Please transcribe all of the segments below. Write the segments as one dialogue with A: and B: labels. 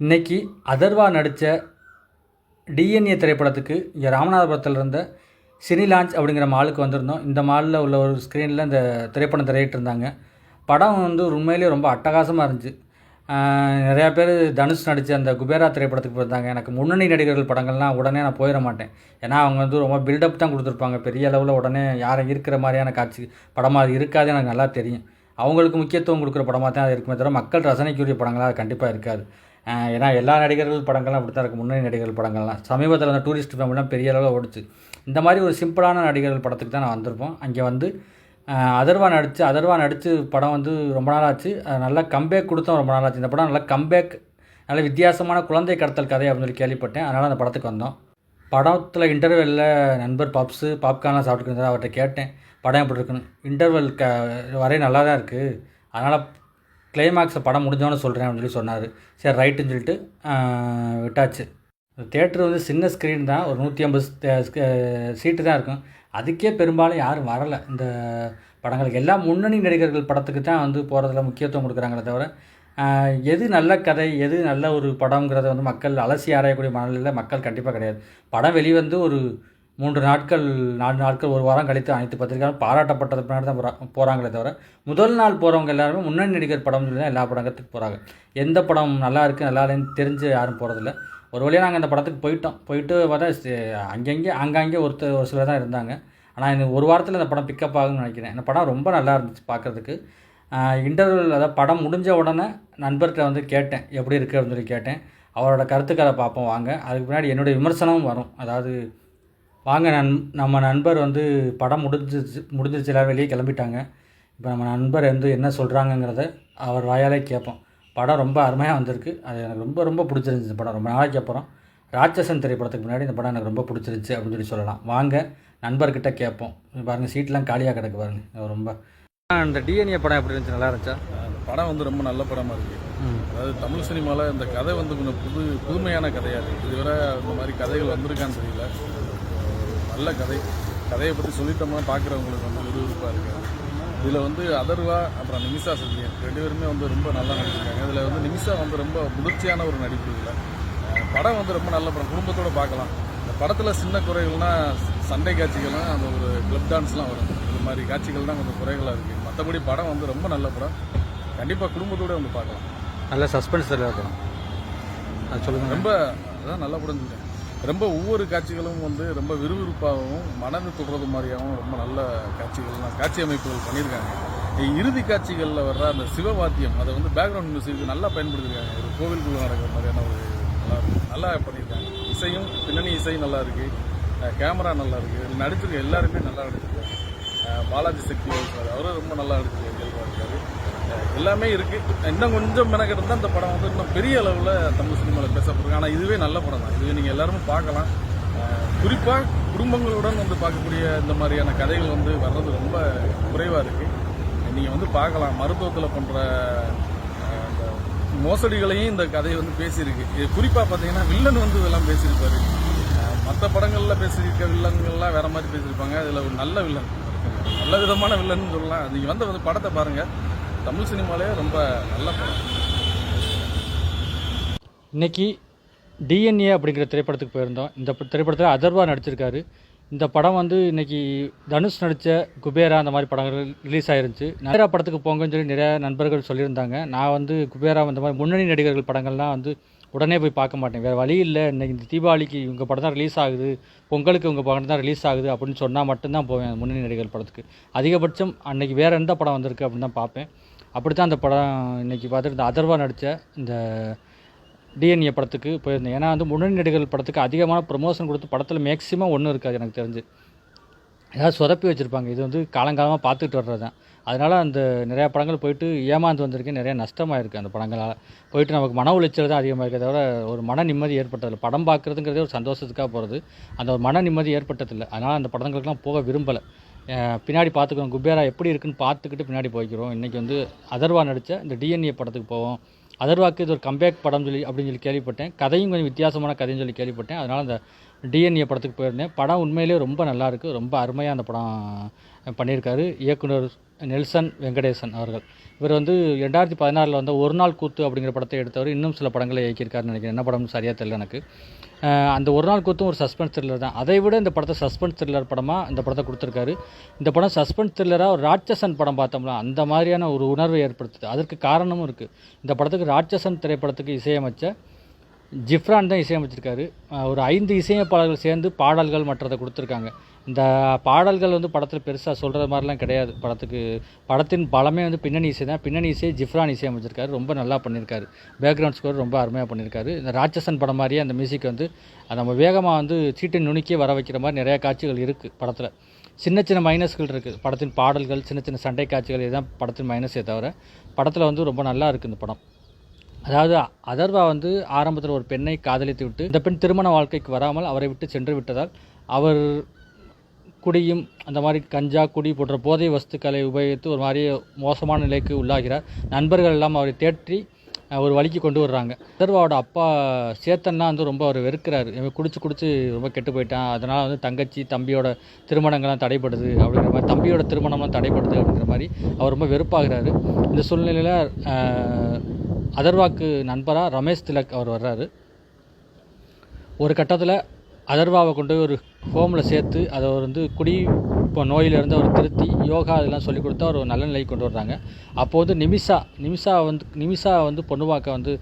A: இன்னைக்கு அதர்வா நடித்த டிஎன்ஏ திரைப்படத்துக்கு இங்கே ராமநாதபுரத்தில் இருந்த சினி லான்ச் அப்படிங்கிற மாலுக்கு வந்திருந்தோம். இந்த மாலில் உள்ள ஒரு ஸ்க்ரீனில் இந்த திரைப்படம் திரையிட்டு இருந்தாங்க. படம் வந்து உண்மையிலேயே ரொம்ப அட்டகாசமாக இருந்துச்சு. நிறையா பேர் தனுஷ் நடித்த அந்த குபேரா திரைப்படத்துக்கு போயிருந்தாங்க. எனக்கு முன்னணி நடிகர்கள் படங்கள்லாம் உடனே நான் போயிட மாட்டேன். ஏன்னா அவங்க வந்து ரொம்ப பில்டப் தான் கொடுத்துருப்பாங்க. பெரிய அளவில் உடனே யாரும் இருக்கிற மாதிரியான காட்சி படமாக அது இருக்காது எனக்கு நல்லா தெரியும். அவங்களுக்கு முக்கியத்துவம் கொடுக்குற படமாக தான் அது இருக்குமே தவிர மக்கள் ரசனைக்குரிய படங்களாக அது கண்டிப்பாக இருக்காது. ஏன்னா எல்லா நடிகர்கள் படங்கள்லாம் அப்படி தான் இருக்கும் முன்னணி நடிகர்கள் படங்கள்லாம். சமீபத்தில் அந்த டூரிஸ்ட் ஃபேமிலாம் பெரிய அளவில் ஓடிச்சு. இந்த மாதிரி ஒரு சிம்பிளான நடிகர்கள் படத்துக்கு தான் நான் வந்திருப்போம். அங்கே வந்து அதர்வா நடித்து அதர்வா நடித்து படம் வந்து ரொம்ப நாள் ஆச்சு அது நல்லா கம்பேக் கொடுத்தோம் ரொம்ப நாள் ஆச்சு இந்த படம் நல்லா கம்பேக் நல்ல வித்தியாசமான குழந்தை கடத்தல் கதை அப்படின்னு சொல்லி கேள்விப்பட்டேன். அதனால் அந்த படத்துக்கு வந்தோம். படத்தில் இன்டர்வெல்லில் நண்பர் பப்ஸு பாப்கார்ன்லாம் சாப்பிட்டுருந்தாரு அவர்கிட்ட கேட்டேன். படம் எப்படி இருக்குன்னு. இன்டர்வெல் க வரைய நல்லா தான் இருக்குது அதனால் கிளைமேக்ஸை படம் முடிஞ்சோன்னு சொல்கிறேன் அப்படின்னு சொல்லி சொன்னார். சரி ரைட்டுன்னு சொல்லிட்டு விட்டாச்சு. தேட்டர் வந்து சின்ன ஸ்க்ரீன் தான். ஒரு நூற்றி ஐம்பது சீட்டு தான் இருக்கும். அதுக்கே பெரும்பாலும் யாரும் வரலை. இந்த படங்களுக்கு எல்லா முன்னணி நடிகர்கள் படத்துக்கு தான் வந்து போகிறதுல முக்கியத்துவம் கொடுக்குறாங்களே தவிர எது நல்ல கதை எது நல்ல ஒரு படங்கிறத வந்து மக்கள் அலசி ஆராயக்கூடிய மனநிலையில் மக்கள் கண்டிப்பாக கிடையாது. படம் வெளிவந்து ஒரு மூன்று நாட்கள் நாலு நாட்கள் ஒரு வாரம் கழித்து அனைத்து பத்திரிகைகளும் பாராட்டப்பட்டது பின்னாடி தான் போகிறா போகிறாங்களே தவிர முதல் நாள் போகிறவங்க எல்லாருமே முன்னணி நடிகர் படம் சொல்லி தான் எல்லா படத்துக்கு போகிறாங்க எந்த படம் நல்லா இருக்குது நல்லா இல்லைன்னு தெரிஞ்சு யாரும் போகிறதில்ல ஒரு வழியாக நாங்கள் அந்த படத்துக்கு போயிட்டோம். போயிட்டு பார்த்தா அங்கங்கே அங்கங்கே ஒருத்தர் ஒரு சிலர் தான் இருந்தாங்க. ஆனால் இந்த ஒரு வாரத்தில் இந்த படம் பிக்கப் ஆகும்னு நினைக்கிறேன். இந்த படம் ரொம்ப நல்லா இருந்துச்சு பார்க்குறதுக்கு இன்டர்வல் அதாவது படம் முடிஞ்ச உடனே நண்பர்கிட்ட வந்து கேட்டேன். எப்படி இருக்குது அப்படின்னு சொல்லி கேட்டேன். அவரோட கருத்துக்களை பார்ப்போம் வாங்க. அதுக்கு முன்னாடி என்னுடைய விமர்சனமும் வரும். அதாவது வாங்க நன் நம்ம நண்பர் வந்து படம் முடிஞ்சிச்சு முடிஞ்சிருச்சு எல்லாரும் வெளியே கிளம்பிட்டாங்க. இப்போ நம்ம நண்பர் வந்து என்ன சொல்கிறாங்கங்கிறத அவர் வாயாலே கேட்போம். படம் ரொம்ப அருமையாக வந்திருக்கு. அது எனக்கு ரொம்ப ரொம்ப பிடிச்சிருந்துச்சு படம். ரொம்ப நாளைக்கு அப்புறம் ராட்சசன் திரைப்படத்துக்கு முன்னாடி இந்த படம் எனக்கு ரொம்ப பிடிச்சிருந்துச்சு அப்படின்னு சொல்லி சொல்லலாம். வாங்க நண்பர்கிட்ட கேட்போம். இங்க பாருங்க சீட்லாம் காலியாக கிடக்கு பாருங்க. இது ரொம்ப. இந்த டிஎன்ஏ படம் எப்படி இருந்துச்சு? நல்லா இருந்துச்சா?
B: அந்த படம் வந்து ரொம்ப நல்ல படமாக இருக்குது அதாவது தமிழ் சினிமாவில் இந்த கதை வந்து கொஞ்சம் புது புதுமையான கதையாக இருக்குது இதுவரை இந்த மாதிரி கதைகள் வந்திருக்கான்னு தெரியல. நல்ல கதை. கதையை பற்றி சொல்லிட்டோம்னா பார்க்குறவங்களுக்கு வந்து விறுவிறுப்பாக இருக்குது இதில் வந்து அதர்வா அப்புறம் நிமிஷா சத்யன் ரெண்டு பேருமே வந்து ரொம்ப நல்லா நடிச்சிருக்காங்க. இதில் வந்து நிமிஷா வந்து ரொம்ப முதிர்ச்சியான ஒரு நடிப்பு அஹ் படம் வந்து ரொம்ப நல்ல படம். குடும்பத்தோடு பார்க்கலாம் இந்த படத்தில் சின்ன குறைகள்னா சண்டை காட்சிகளும் அந்த ஒரு கிளப் டான்ஸ்லாம் வரும். இது மாதிரி காட்சிகள் தான் கொஞ்சம் குறைகளாக இருக்குது மற்றபடி படம் வந்து ரொம்ப நல்ல படம். கண்டிப்பாக குடும்பத்தோடு வந்து பார்க்கலாம்
A: நல்ல சஸ்பென்ஸ் படம் அது சொல்லுங்கள்
B: ரொம்ப அதான் நல்ல படம் சொல்லிட்டேன் ரொம்ப ஒவ்வொரு காட்சிகளும் வந்து ரொம்ப விறுவிறுப்பாகவும் மனது தொடுறது மாதிரியாகவும் ரொம்ப நல்ல காட்சிகள்லாம் காட்சி அமைப்புகள் பண்ணியிருக்காங்க. இறுதி காட்சிகளில் வர்ற அந்த சிவவாத்தியம் அதை வந்து பேக்ரவுண்ட் மியூசிக்கு நல்லா பயன்படுத்தியிருக்காங்க. ஒரு கோவிலுக்குள்ள நடக்கிற மாதிரியான ஒரு நல்லா இருக்கு. நல்லா பண்ணியிருக்காங்க. இசையும் பின்னணி இசையும் நல்லா இருக்கு. கேமரா நல்லா இருக்கு. இதுல நடிச்சிருக்க எல்லாருமே நல்லா நடிச்சிருக்காங்க. பாலாஜி சக்தி அவரும் ரொம்ப நல்லா நடிச்சிருக்காரு. இயல்பாக இருக்காரு எல்லாமே இருக்கு. இன்னும் கொஞ்சம் மெனக்கெட்டு தான் இந்த படம் வந்து இன்னும் பெரிய அளவில் தமிழ் சினிமாவில் பேசப்படுறாங்க ஆனால் இதுவே நல்ல படம் தான் இதுவே நீங்கள் எல்லாருமே பார்க்கலாம். குறிப்பாக குடும்பங்களுடன் வந்து பார்க்கக்கூடிய இந்த மாதிரியான கதைகள் வந்து வர்றது ரொம்ப குறைவாக இருக்குது நீங்கள் வந்து பார்க்கலாம். மருத்துவத்தில் பண்ணுற அந்த மோசடிகளையும் இந்த கதை வந்து பேசியிருக்கு. இது குறிப்பாக பார்த்தீங்கன்னா வில்லன் வந்து இதெல்லாம் பேசியிருப்பாரு. மற்ற படங்களில் பேசியிருக்க வில்லன்கள்லாம் வேறு மாதிரி பேசியிருப்பாங்க. இதில் ஒரு நல்ல வில்லன். நல்ல விதமான வில்லன் சொல்லலாம். நீங்கள் வந்து வந்து படத்தை பாருங்கள் தமிழ் சினிமாலே ரொம்ப நல்ல படம்.
A: இன்னைக்கு டிஎன்ஏ அப்படிங்கிற திரைப்படத்துக்கு போயிருந்தோம். இந்த திரைப்படத்தில் அதர்வா நடிச்சிருக்காரு. இந்த படம் வந்து இன்னைக்கு தனுஷ் நடித்த குபேரா அந்த மாதிரி படங்கள் ரிலீஸ் ஆயிருந்துச்சு. குபேரா படத்துக்கு போங்கன்னு சொல்லி நிறையா நண்பர்கள் சொல்லியிருந்தாங்க. நான் வந்து குபேரா இந்த மாதிரி முன்னணி நடிகர்கள் படங்கள்லாம் வந்து உடனே போய் பார்க்க மாட்டேன். வேறு வழி இல்லை. இன்றைக்கி இந்த தீபாவளிக்கு இவங்க படம் தான் ரிலீஸ் ஆகுது. பொங்கலுக்கு இவங்க படம் தான் ரிலீஸ் ஆகுது அப்படின்னு சொன்னால் மட்டும்தான் போவேன் முன்னணி நடிகர்கள் படத்துக்கு. அதிகபட்சம் அன்றைக்கி வேறு எந்த படம் வந்திருக்கு அப்படின்னு தான் பார்ப்பேன். அப்படி தான் அந்த படம் இன்றைக்கி பார்த்துட்டு இந்த அதர்வா நடித்த இந்த டிஎன்ஏ படத்துக்கு போயிருந்தேன். ஏன்னா வந்து முன்னணி நடிகர்கள் படத்துக்கு அதிகமான ப்ரொமோஷன் கொடுத்து படத்தில் மேக்ஸிமம் ஒன்றும் இருக்காது எனக்கு தெரிஞ்சு. ஏதாவது சொதப்பி வச்சுருப்பாங்க. இது வந்து காலங்காலமாக பார்த்துட்டு வர்றது தான் அதனால் அந்த நிறையா படங்கள் போயிட்டு ஏமாந்து வந்திருக்கேன் நிறைய நஷ்டமாக இருக்குது அந்த படங்களால். போயிட்டு நமக்கு மன உளைச்சல் தான் அதிகமாக இருக்கே தவிர ஒரு மன நிம்மதி ஏற்பட்டதில்லை. படம் பார்க்குறதுங்கிறதே ஒரு சந்தோஷத்துக்காக போகிறது அந்த ஒரு மன நிம்மதி ஏற்பட்டதில்லை. அதனால் அந்த படங்களுக்கெல்லாம் போக விரும்பலை. பின்னாடி பார்த்துக்குவோம் குபேரா எப்படி இருக்குன்னு பார்த்துக்கிட்டு பின்னாடி போய்க்கிறோம். இன்றைக்கி வந்து அதர்வா நடித்த இந்த டிஎன்ஏ படத்துக்கு போவோம். அதர்வாக்கு இது ஒரு கம்பேக் படம் சொல்லி அப்படின்னு சொல்லி கேள்விப்பட்டேன். கதையும் கொஞ்சம் வித்தியாசமான கதைன்னு சொல்லி கேள்விப்பட்டேன். அதனால் அந்த டிஎன்ஏ படத்துக்கு போயிருந்தேன். படம் உண்மையிலேயே ரொம்ப நல்லாயிருக்கு ரொம்ப அருமையாக அந்த படம் பண்ணியிருக்காரு. இயக்குனர் நெல்சன் வெங்கடேசன் அவர்கள். இவர் வந்து ரெண்டாயிரத்தி பதினாறில் வந்து ஒரு நாள் கூத்து அப்படிங்கிற படத்தை எடுத்தவர். இன்னும் சில படங்களை இயக்கியிருக்காருன்னு நினைக்கிறேன். என்ன படம்னு சரியாக தெரியல எனக்கு. அந்த ஒரு நாள் கூத்தும் ஒரு சஸ்பென்ஸ் த்ரில்லர் தான். அதை விட இந்த படத்தை சஸ்பென்ஸ் த்ரில்லர் படமாக இந்த படத்தை கொடுத்துருக்காரு. இந்த படம் சஸ்பென்ஸ் த்ரில்லராக ஒரு ராட்சசன் படம் பார்த்தோம்னா அந்த மாதிரியான ஒரு உணர்வை ஏற்படுத்துது. அதற்கு காரணமும் இருக்குது இந்த படத்துக்கு ராட்சசன் திரைப்படத்துக்கு இசையமைச்ச ஜிஃப்ரான் தான் இசையமைச்சிருக்காரு. ஒரு ஐந்து இசையமைப்பாளர்கள் சேர்ந்து பாடல்கள் மற்றதை கொடுத்துருக்காங்க. இந்த பாடல்கள் வந்து படத்தில் பெருசாக சொல்கிற மாதிரிலாம் கிடையாது. படத்துக்கு படத்தின் பலமே வந்து பின்னணி இசை தான். பின்னணி இசை ஜிப்ரான் இசையமைச்சிருக்காரு. ரொம்ப நல்லா பண்ணியிருக்காரு. பேக்ரவுண்ட் ஸ்கோர் ரொம்ப அருமையாக பண்ணியிருக்காரு. இந்த ராட்சசன் படம் மாதிரியே அந்த மியூசிக் வந்து நம்ம வேகமாக வந்து சீட்டை நுணுக்கி வர வைக்கிற மாதிரி நிறையா காட்சிகள் இருக்குது படத்தில். சின்ன சின்ன மைனஸ்கள் இருக்குது படத்தின் பாடல்கள் சின்ன சின்ன சண்டை காட்சிகள் இதுதான் படத்தின் மைனஸே தவிர படத்தில் வந்து ரொம்ப நல்லா இருக்குது இந்த படம். அதாவது அதர்வா வந்து ஆரம்பத்தில் ஒரு பெண்ணை காதலித்து விட்டு இந்த பெண் திருமண வாழ்க்கைக்கு வராமல் அவரை விட்டு சென்று விட்டதால் அவர் குடியும் அந்த மாதிரி கஞ்சா குடி போன்ற போதை வஸ்துக்களை உபயோகித்து ஒரு மாதிரி மோசமான நிலைக்கு உள்ளாகிறார். நண்பர்கள் எல்லாம் அவரை தேற்றி ஒரு வழிக்கு கொண்டு வர்றாங்க. அதர்வாவோட அப்பா சேத்தன்னா வந்து ரொம்ப அவர் வெறுக்கிறாரு. குடிச்சு குடிச்சு ரொம்ப கெட்டு போயிட்டான். அதனால் வந்து தங்கச்சி தம்பியோட திருமணங்கள்லாம் தடைப்படுது அப்படிங்கிற மாதிரி தம்பியோட திருமணம்லாம் தடைப்படுது அப்படிங்கிற மாதிரி அவர் ரொம்ப வெறுப்பாகிறாரு. இந்த சூழ்நிலையில் அதர்வாக்கு நண்பராக ரமேஷ் திலக் அவர் வர்றாரு. ஒரு கட்டத்தில் அதர்வாவை கொண்டு போய் ஒரு ஹோமில் சேர்த்து அதை அவர் வந்து குடி இப்போ நோயிலிருந்து அவர் திருத்தி யோகா இதெல்லாம் சொல்லி கொடுத்து அவர் ஒரு நல்ல நிலைக்கு கொண்டு வர்றாங்க. அப்போ வந்து நிமிஷா நிமிஷா வந்து நிமிஷா வந்து பொண்ணு பார்க்க வந்து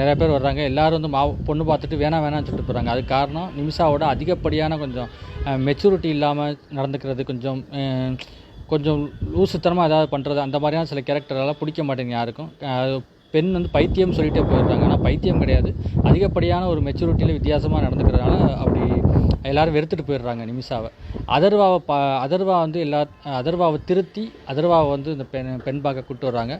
A: நிறைய பேர் வர்றாங்க. எல்லோரும் வந்து மா பொண்ணு பார்த்துட்டு வேணாம் வேணாம்னு சொல்லிட்டு போகிறாங்க அதுக்கு காரணம் நிமிஷாவோட அதிகப்படியான கொஞ்சம் மெச்சூரிட்டி இல்லாமல் நடந்துக்கிறது கொஞ்சம் கொஞ்சம் லூசுத்தனமாக ஏதாவது பண்ணுறது அந்த மாதிரியான சில கேரக்டரெல்லாம் பிடிக்க மாட்டேங்குது யாருக்கும். பெண் வந்து பைத்தியம் சொல்லிட்டே போயிடுறாங்க. ஆனால் பைத்தியம் கிடையாது. அதிகப்படியான ஒரு மெச்சூரிட்டியில் வித்தியாசமாக நடந்துக்கிறதுனால அப்படி எல்லாரும் வெறுத்துட்டு போயிடுறாங்க நிமிஷாவை. அதர்வாவை பா அதர்வா வந்து எல்லா அதர்வாவை திருத்தி அதர்வாவை வந்து இந்த பெண் பெண் பார்க்க கூப்பிட்டு வர்றாங்க.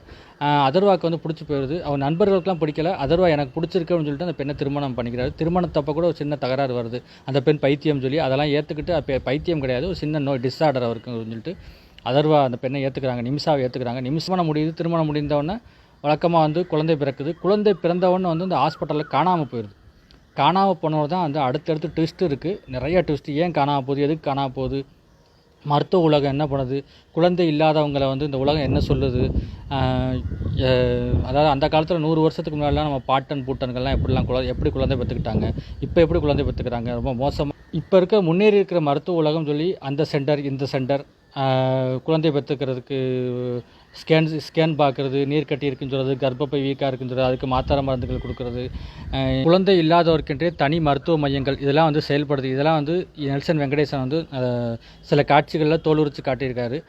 A: அதர்வாக்கு அதர்வாவுக்கு வந்து பிடிச்சி போயிடுது. அவன் நண்பர்களுக்கெல்லாம் பிடிக்கல. அதர்வா எனக்கு பிடிச்சிருக்கு அப்படின்னு சொல்லிட்டு அந்த பெண்ணை திருமணம் பண்ணிக்கிறாரு. திருமணத்தப்போ கூட ஒரு சின்ன தகராறு வருது. அந்த பெண் பைத்தியம் சொல்லி அதெல்லாம் ஏற்றுக்கிட்டு அப்போ பைத்தியம் கிடையாது. ஒரு சின்ன நோய் டிஸார்டர் அவருக்கு சொல்லிட்டு அதர்வா அந்த பெண்ணை ஏற்றுக்கிறாங்க நிமிஷாவை ஏற்றுக்கிறாங்க நிமிஷமான முடியுது திருமணம் முடிந்தவொடனே வழக்கமாக வந்து குழந்தை பிறக்குது. குழந்தை பிறந்தவொடனே வந்து இந்த ஹாஸ்பிட்டலில் காணாமல் போயிடுது காணாமல் போனவர் தான் வந்து அடுத்தடுத்து ட்விஸ்ட் இருக்குது நிறைய ட்விஸ்ட் ஏன் காணாமல் போகுது? எதுக்கு காணாமல் போகுது? மருத்துவ உலகம் என்ன பண்ணுது? குழந்தை இல்லாதவங்களை வந்து இந்த உலகம் என்ன சொல்லுது? அதாவது அந்த காலத்தில் நூறு வருஷத்துக்கு முன்னாடிலாம் நம்ம பாட்டன் பூட்டன்கள்லாம் எப்படிலாம் குழந்தை எப்படி குழந்தை பெற்றுக்கிட்டாங்க? இப்போ எப்படி குழந்தை பெற்றுக்கிறாங்க? ரொம்ப மோசமாக இப்போ இருக்க முன்னேறி இருக்கிற மருத்துவ உலகம் சொல்லி அந்த சென்டர் இந்த சென்டர் குழந்தை பெற்றுக்கிறதுக்கு ஸ்கேன் ஸ்கேன் பார்க்குறது நீர் கட்டி இருக்குன்னு சொல்கிறது கர்ப்பப்பை வீக்காக இருக்குன்னு சொல்கிறது அதுக்கு மாத்திரை மருந்துகள் கொடுக்குறது. குழந்தை இல்லாதவர்க்கென்றே தனி மருத்துவ மையங்கள் இதெல்லாம் வந்து செயல்படுது. இதெல்லாம் வந்து நெல்சன் வெங்கடேசன் வந்து சில காட்சிகளில் தோலுரிச்சு காட்டியிருக்காரு.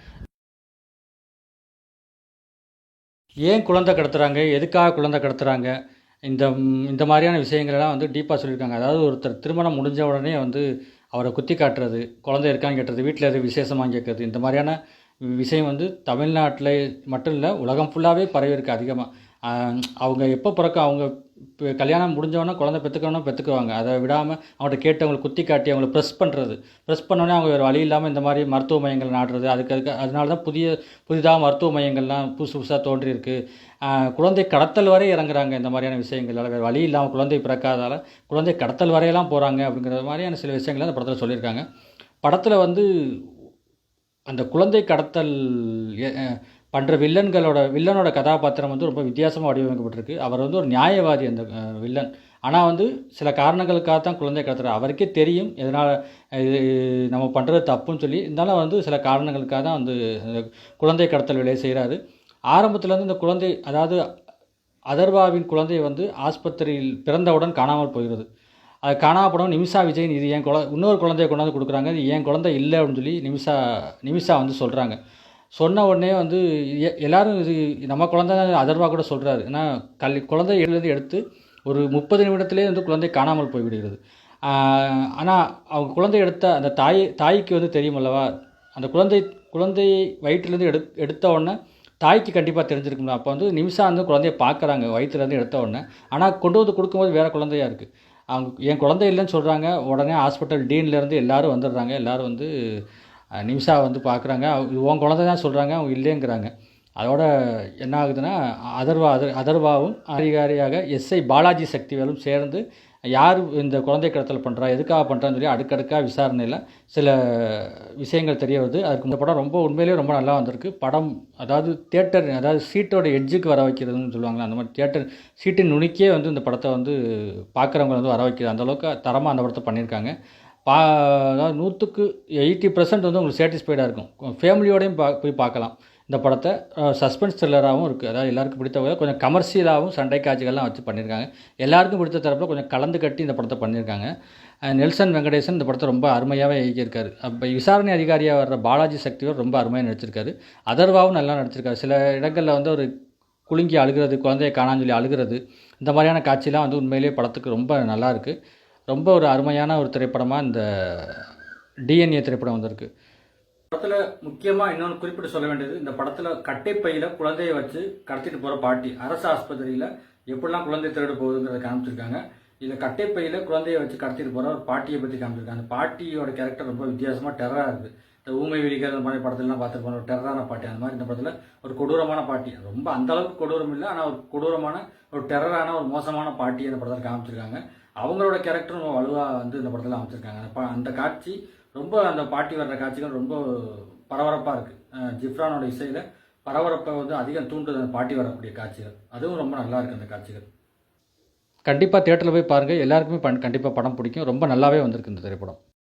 A: ஏன் குழந்தை கடத்துகிறாங்க எதுக்காக குழந்தை கடத்துகிறாங்க இந்த இந்த மாதிரியான விஷயங்களெல்லாம் வந்து டீப்பாக சொல்லியிருக்காங்க. அதாவது ஒருத்தர் திருமணம் முடிஞ்ச உடனே வந்து அவரை குத்தி காட்டுறது குழந்தை இருக்கான்னு கேட்டுறது வீட்டில் எது விசேஷமாக கேட்குறது இந்த மாதிரியான விஷயம் வந்து தமிழ்நாட்டில் மட்டும் இல்லை உலகம் ஃபுல்லாகவே பரவி இருக்கு அதிகமாக அவங்க எப்போ பிறக்க அவங்க இப்போ கல்யாணம் முடிஞ்சவொடனே குழந்தை பெற்றுக்கணும் பெற்றுக்குவாங்க அதை விடாமல் அவங்கள்ட்ட கேட்டு அவங்களை குத்தி காட்டி அவங்கள ப்ரெஸ் பண்ணுறது ப்ரெஸ் பண்ணோடனே அவங்க வேறு வழி இல்லாமல் இந்த மாதிரி மருத்துவ மையங்கள் நாடுறது. அதுக்கு அதுக்கு அதனால தான் புதிய புதிதாக மருத்துவ மையங்கள்லாம் புதுசு புதுசாக தோன்றியிருக்கு. குழந்தை கடத்தல் வரை இறங்குறாங்க இந்த மாதிரியான விஷயங்களால். வேறு வழி இல்லாமல் குழந்தை பிறக்காதால் குழந்தை கடத்தல் வரையெல்லாம் போகிறாங்க அப்படிங்கிற மாதிரியான சில விஷயங்கள் அந்த படத்தில் சொல்லியிருக்காங்க. படத்தில் வந்து அந்த குழந்தை கடத்தல் பண்ணுற வில்லன்களோட வில்லனோட கதாபாத்திரம் வந்து ரொம்ப வித்தியாசமாக வடிவமைக்கப்பட்டிருக்கு. அவர் வந்து ஒரு நியாயவாதி அந்த வில்லன். ஆனால் வந்து சில காரணங்களுக்காக தான் குழந்தை கடத்துறாரு. அவருக்கே தெரியும் எதனால் இது நம்ம பண்ணுறது தப்புன்னு சொல்லி. இருந்தாலும் வந்து சில காரணங்களுக்காக தான் வந்து குழந்தை கடத்தல் வேலையை செய்கிறாரு ஆரம்பத்துலேருந்து இந்த குழந்தை அதாவது அதர்வாவின் குழந்தை வந்து ஆஸ்பத்திரியில் பிறந்தவுடன் காணாமல் போகிறது. அது காணாமல் நிமிஷா விஜயன் இது என் குழ இன்னொரு குழந்தைய கொண்டாந்து கொடுக்குறாங்க. இது என் குழந்தை இல்லை அப்படின்னு சொல்லி நிமிஷா நிமிஷா வந்து சொல்கிறாங்க சொன்ன உடனே வந்து எ- இது நம்ம குழந்தை அதர்வாக அதர்வா கூட சொல்கிறாரு ஏன்னா கல் குழந்தை எழுந்து எடுத்து ஒரு முப்பது நிமிடத்துலேயே வந்து குழந்தை காணாமல் போய்விடுகிறது. ஆனால் அவங்க குழந்தை எடுத்த அந்த தாய் தாய்க்கு வந்து தெரியும் அல்லவா? அந்த குழந்தை குழந்தையை வயிற்றுலேருந்து எடு எடுத்த உடனே தாய்க்கு கண்டிப்பாக தெரிஞ்சிருக்கும்ல அப்போ வந்து நிமிஷா வந்து குழந்தைய பார்க்குறாங்க வயிற்றுலேருந்து எடுத்த உடனே. ஆனால் கொண்டு வந்து கொடுக்கும்போது வேறு குழந்தையா இருக்குது அவங்க என் குழந்தை இல்லைன்னு சொல்கிறாங்க உடனே ஹாஸ்பிட்டல் டீன்லேருந்து எல்லாரும் வந்துடுறாங்க. எல்லோரும் வந்து நிமிஷா வந்து பார்க்குறாங்க அவங்க உன் குழந்தை தான் சொல்கிறாங்க அவங்க இல்லைங்கிறாங்க. அதோட என்ன ஆகுதுன்னா அதர்வா அதர் அதர்வாவும் அதிகாரியாக எஸ்ஐ பாலாஜி சக்திவேலும் சேர்ந்து யார் இந்த குழந்தை கடத்தல் பண்ணுறா எதுக்காக பண்ணுறான்னு சொல்லி அடுக்கடுக்காக விசாரணையில் சில விஷயங்கள் தெரிய வருது. அதுக்கு இந்த படம் ரொம்ப உண்மையிலேயே ரொம்ப நல்லா வந்திருக்கு. படம் அதாவது தேட்டர் அதாவது சீட்டோட எட்ஜுக்கு வர வைக்கிறதுன்னு சொல்லுவாங்களே அந்த மாதிரி தேட்டர் சீட்டின் நுணுக்கே வந்து இந்த படத்தை வந்து பார்க்குறவங்க வந்து வர வைக்கிறது அந்தளவுக்கு தரமாக அந்த படத்தை பண்ணியிருக்காங்க. பா அதாவது நூற்றுக்கு எயிட்டி பர்சன்ட் வந்து உங்களுக்கு சாட்டிஸ்ஃபைடாக இருக்கும். ஃபேமிலியோடையும் பா போய் பார்க்கலாம். இந்த படத்தை சஸ்பென்ஸ் த்ரில்லராகவும் இருக்குது அதாவது எல்லாருக்கும் பிடித்த வகையில் கொஞ்சம் கமர்ஷியலாகவும் சண்டை காட்சிகள்லாம் வச்சு பண்ணியிருக்காங்க எல்லாருக்கும் பிடித்த தரப்பில் கொஞ்சம் கலந்து கட்டி இந்த படத்தை பண்ணியிருக்காங்க நெல்சன் வெங்கடேசன் இந்த படத்தை ரொம்ப அருமையாகவே இயக்கியிருக்காரு. அப்போ விசாரணை அதிகாரியாக வர்ற பாலாஜி சக்திவர் ரொம்ப அருமையாக நடிச்சிருக்காரு. அதர்வாவும் நல்லா நடிச்சிருக்காரு. சில இடங்களில் வந்து ஒரு குலுங்கி அழுகிறது குழந்தைய காணான்னு சொல்லி அழுகிறது இந்த மாதிரியான காட்சிலாம் வந்து உண்மையிலேயே படத்துக்கு ரொம்ப நல்லா இருக்குது ரொம்ப ஒரு அருமையான ஒரு திரைப்படமாக இந்த டிஎன்ஏ திரைப்படம் வந்திருக்கு. படத்தில் முக்கியமாக இன்னொன்று குறிப்பிட்டு சொல்ல வேண்டியது இந்த படத்தில் கட்டைப்பையில் குழந்தையை வச்சு கடத்திட்டு போகிற பாட்டி அரசு ஆஸ்பத்திரியில் எப்படிலாம் குழந்தை திருடு போகுதுங்கிறத காமிச்சிருக்காங்க. இதில் கட்டைப்பையில் குழந்தையை வச்சு கடத்திட்டு போகிற ஒரு பாட்டியை பற்றி காமிச்சிருக்காங்க. அந்த பாட்டியோட கேரக்டர் ரொம்ப வித்தியாசமாக டெரரா இருக்குது இந்த ஊமை விழிகள் அந்த மாதிரி படத்துலலாம் பார்த்துருப்போம். ஒரு டெரரான பாட்டி. அந்த மாதிரி இந்த படத்தில் ஒரு கொடூரமான பாட்டி. ரொம்ப அந்த அளவுக்கு கொடூரம் இல்லை ஆனால் ஒரு கொடூரமான ஒரு டெரரான ஒரு மோசமான பாட்டி அந்த படத்தில் காமிச்சிருக்காங்க. அவங்களோட கேரக்டரும் வலுவாக வந்து இந்த படத்தில் அமைச்சிருக்காங்க ப- அந்த காட்சி ரொம்ப அந்த பாட்டி வர்ற காட்சிகள் ரொம்ப பரபரப்பாக இருக்குது ஜிப்ரானோட இசையில் பரபரப்பை வந்து அதிகம் தூண்டுது அந்த பாட்டி வரக்கூடிய காட்சிகள். அதுவும் ரொம்ப நல்லா இருக்குது அந்த காட்சிகள். கண்டிப்பாக தேட்டரில் போய் பாருங்கள் எல்லாருக்குமே பண் கண்டிப்பாக படம் பிடிக்கும். ரொம்ப நல்லாவே வந்திருக்கு இந்த திரைப்படம்.